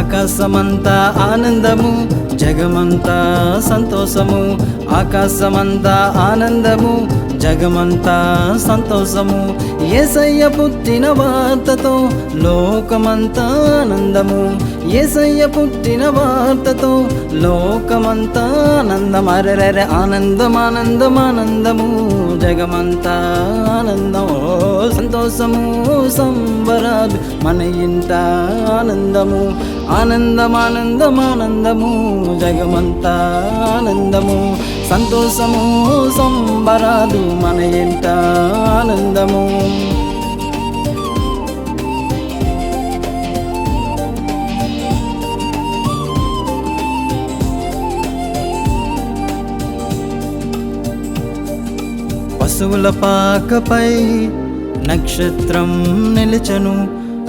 ఆకాశమంతా ఆనందము జగమంతా సంతోషము. ఆకాశమంతా ఆనందము జగమంతా సంతోషము. ఏసయ్య పుట్టిన వార్తతో లోకమంతా ఆనందము. ఏసయ్య పుట్టిన వార్తతో లోకమంతా ఆనందం అరెరెరె ఆనందం ఆనందం ఆనందము జగమంతా ఆనందం. సంతోషము సంబరాలు మన ఇంత ఆనందము. ఆనందం ఆనందము జగమంతా ఆనందము సంతోషము సంబరాదు మన ఎంట ఆనందము. పశువుల పాకపై నక్షత్రం నిలిచను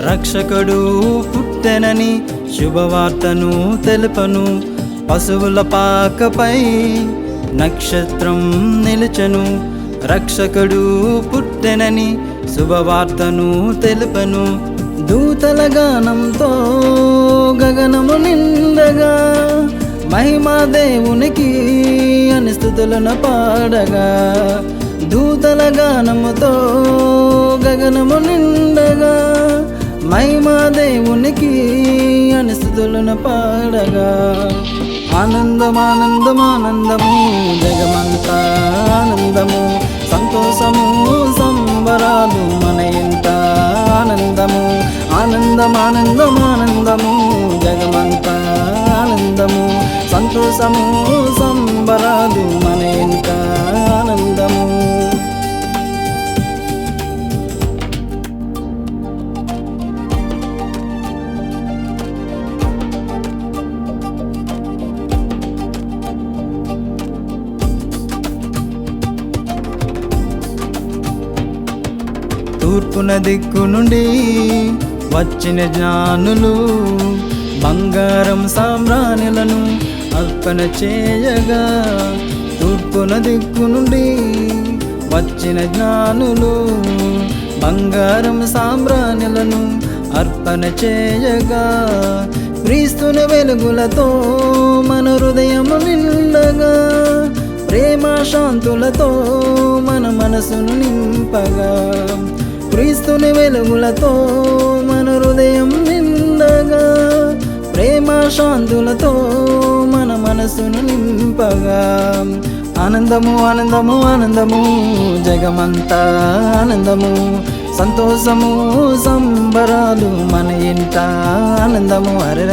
రక్షకుడు పుట్టెనని శుభవార్తను తెలుపను. పశువుల పాకపై నక్షత్రం నిలుచెను. రక్షకుడు పుట్టెనని శుభవార్తను తెలుపను. దూతల గానంతో గగనము నిండగా మహిమా దేవునికి అని స్థుతులను పాడగా. దూతల గానముతో గగనము నిండగా మహిమా దేవునికి అని పాడగా. ఆనందం ఆనందం ఆనందము జగమంతా ఆనందము. సంతోషము సంబరాలు మన ఎంత ఆనందము. ఆనందం ఆనందం ఆనందము జగమంతా ఆనందము. సంతోషము సంబరాలు మన ఇంట తూర్పున దిక్కు నుండి వచ్చిన జ్ఞానులు బంగారం సామ్రాణులను అర్పణ చేయగా తూర్పున దిక్కు నుండి వచ్చిన జ్ఞానులు బంగారం సామ్రాణులను అర్పణ చేయగా క్రీస్తుని వెలుగులతో మన హృదయము నిండగా ప్రేమ శాంతులతో మన మనసును నింపగా. క్రీస్తుని వెలుగులతో మన హృదయం నిందగా ప్రేమ శాంతులతో మన మనసును నింపగా. ఆనందము ఆనందము ఆనందము జగమంతా ఆనందము. సంతోషము సంబరాలు మన ఇంట ఆనందము. అరే